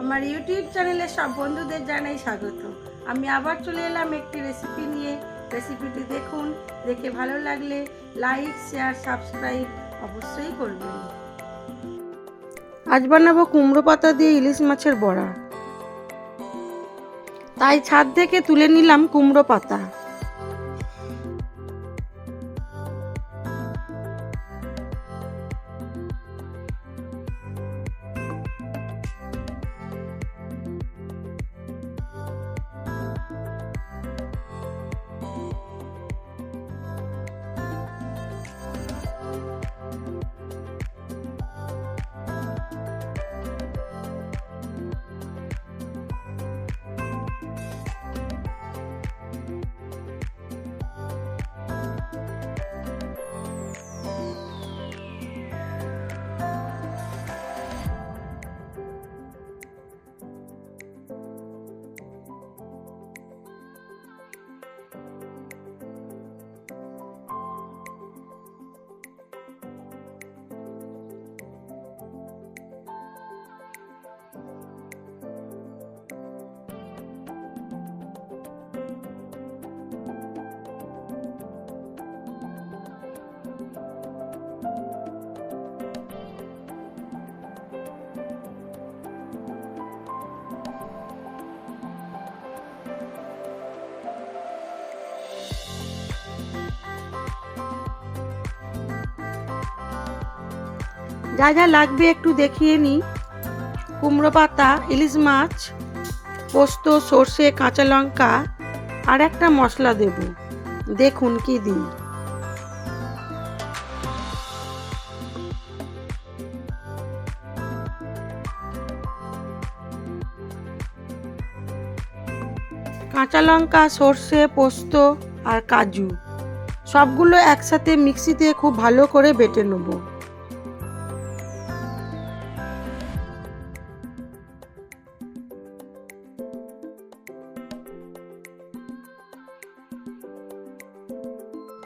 আমার ইউটিউব চ্যানেলে সব বন্ধুদের জানাই স্বাগত। আমি আবার চলে এলাম একটি রেসিপি নিয়ে। রেসিপিটি দেখুন, দেখে ভালো লাগলে লাইক শেয়ার সাবস্ক্রাইব অবশ্যই করবেন। আজ বানাবো কুমড়ো পাতা দিয়ে ইলিশ মাছের বড়া। তাই ছাদ থেকে তুলে নিলাম কুমড়ো পাতা। যা যা লাগবে একটু দেখিয়ে নিই কুমড়ো পাতা, ইলিশ মাছ, পোস্ত, সর্ষে, কাঁচা লঙ্কা আর একটা মশলা দেব। দেখুন কি দিই। কাঁচা লঙ্কা, সর্ষে, পোস্ত আর কাজু, সবগুলো একসাথে মিক্সিতে খুব ভালো করে বেটে নেব।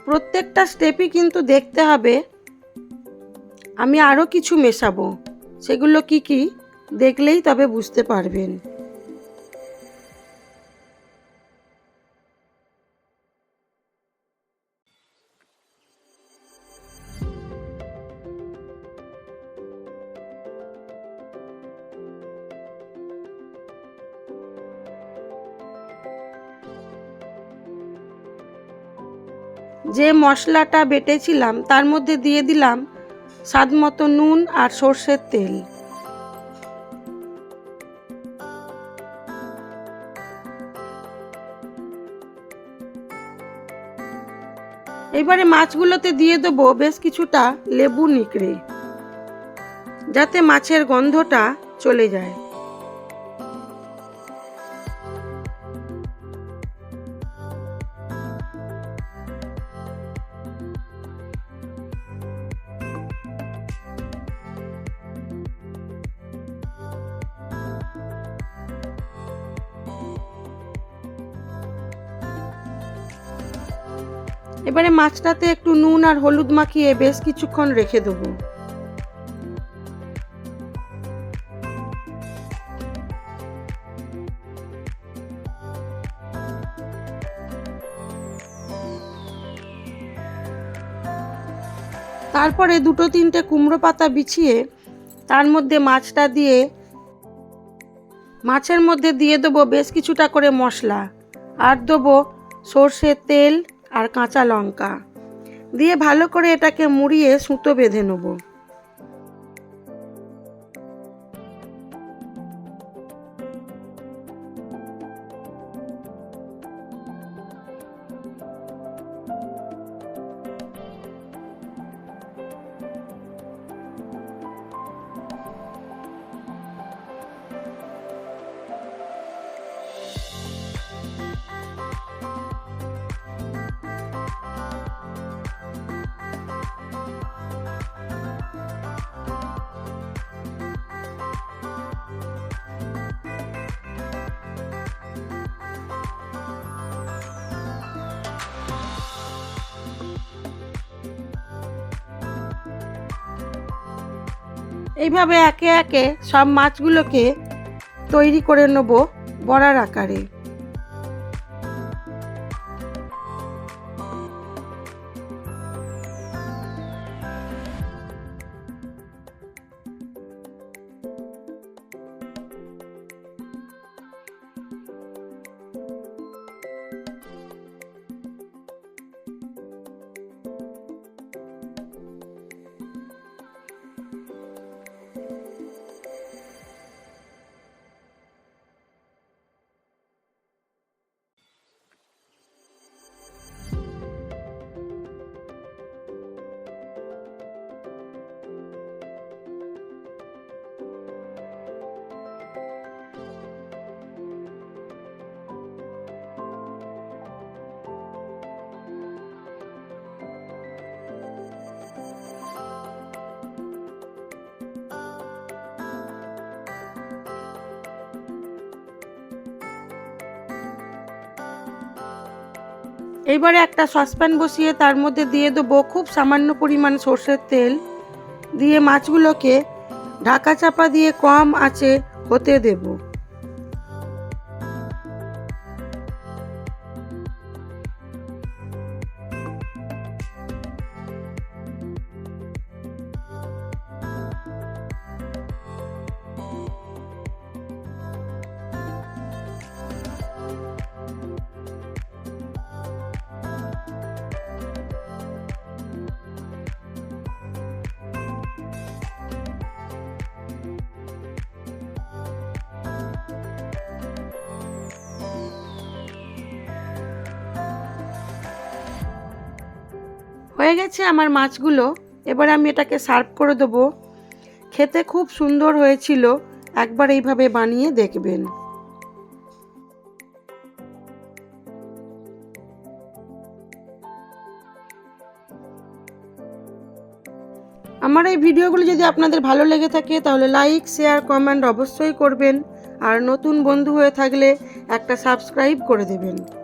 প্রত্যেকটা স্টেপই কিন্তু দেখতে হবে। আমি আরও কিছু মেশাবো। সেগুলো কি কি, দেখলেই তবে বুঝতে পারবেন। যে মশলাটা বেটেছিলাম, তার মধ্যে দিয়ে দিলাম স্বাদ মতো নুন আর সর্ষের তেল। এবারে মাছগুলোতে দিয়ে দেবো বেশ কিছুটা লেবু নিকড়ে, যাতে মাছের গন্ধটা চলে যায়। এবারে মাছটাতে একটু নুন আর হলুদ মাখিয়ে বেশ কিছুক্ষণ রেখে দেবো। তারপরে দুটো তিনটে কুমড়ো পাতা বিছিয়ে তার মধ্যে মাছটা দিয়ে মাছের মধ্যে দিয়ে দেবো বেশ কিছুটা করে মশলা। আর দেবো সর্ষের তেল আর কাঁচা লঙ্কা। দিয়ে ভালো করে এটাকে মুড়িয়ে সুতো বেঁধে নেব। এইভাবে একে একে সব মাছগুলোকে তৈরি করে নেব বড়ার আকারে। এইবারে একটা সসপ্যান বসিয়ে তার মধ্যে দিয়ে দেবো খুব সামান্য পরিমাণ সর্ষের তেল। দিয়ে মাছগুলোকে ঢাকা চাপা দিয়ে কম আঁচে হতে দেবো। হয়ে গেছে আমার মাছগুলো। এবার আমি এটাকে সার্ভ করে দেবো। খেতে খুব সুন্দর হয়েছিল। একবার এইভাবে বানিয়ে দেখবেন। আমার এই ভিডিওগুলো যদি আপনাদের ভালো লেগে থাকে, তাহলে লাইক, শেয়ার, কমেন্ট অবশ্যই করবেন। আর নতুন বন্ধু হয়ে থাকলে একটা সাবস্ক্রাইব করে দেবেন।